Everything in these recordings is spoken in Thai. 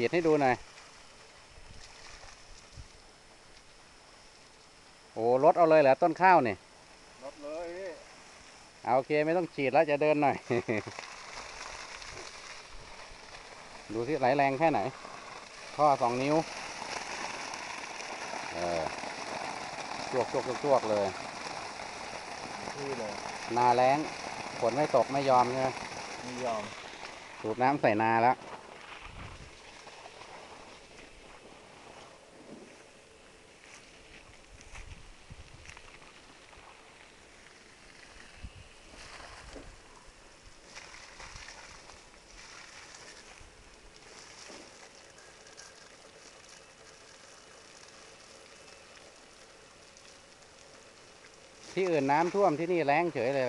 ฉีดให้ดูหน่อย โอ้รถเอาเลยเหรอต้นข้าวนี่รถเลยพี่เอาโอเคไม่ต้องฉีดแล้วจะเดินหน่อย ดูที่ไหลแรงแค่ไหน ท่อสองนิ้ว เออจวกจวกจวกจวกเลยพี่เลยนาแรงฝนไม่ตกไม่ยอมใช่ไหมไม่ยอม สูบน้ำใส่นาแล้ว ที่อื่นน้ำท่วมที่นี่แรงเฉยเลย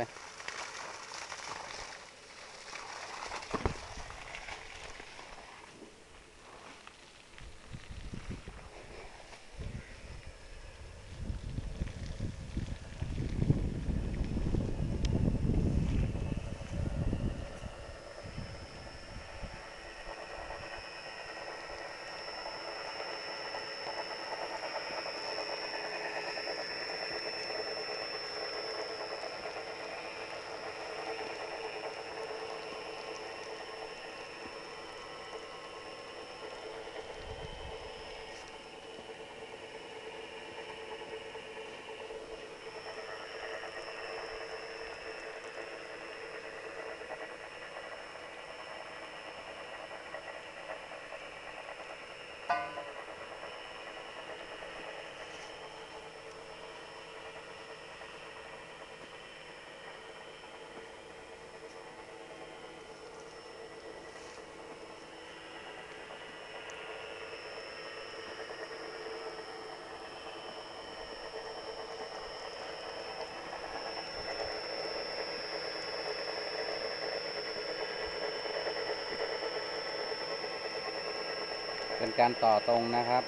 เป็นการต่อตรงนะครับ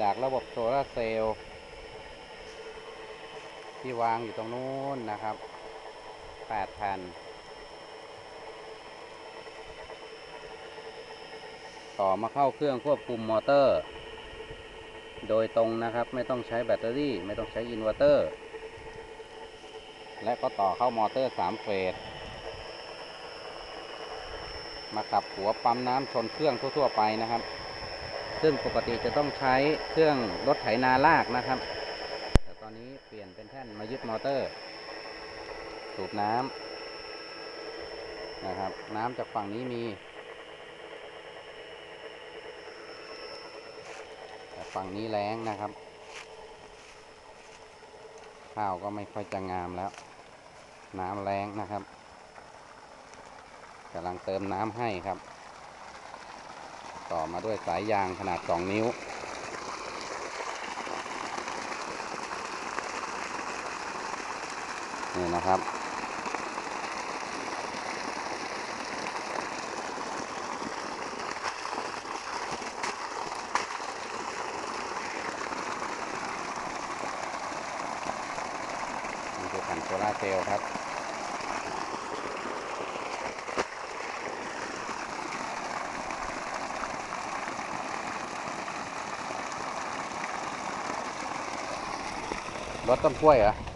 จากระบบโซลาเซลล์ที่วางอยู่ตรงนู้นนะครับ8แผ่น ต่อมาเข้าเครื่องควบคุมมอเตอร์ โดยตรงนะครับไม่ต้องใช้แบตเตอรี่ไม่ต้องใช้อินเวอร์เตอร์ และก็ต่อเข้ามอเตอร์ 3 เฟส มาขับหัวปั๊มน้ำชนเครื่องทั่ว ๆ ไปนะครับ ซึ่งปกติจะต้องใช้เครื่องรถไถนาลากนะครับ แต่ตอนนี้เปลี่ยนเป็นแท่นมายึดมอเตอร์ สูบน้ำนะครับ น้ำจากฝั่งนี้มีแต่ฝั่งนี้แรงนะครับ ข้าวก็ไม่ค่อยจะงามแล้ว น้ำแรงนะครับ กำลังเติมน้ำให้ครับ ต่อมาด้วยสายยางขนาด 2 นิ้ว นี่นะครับนี่คือแผ่นโซลาเซลล์ครับ buat kue ya.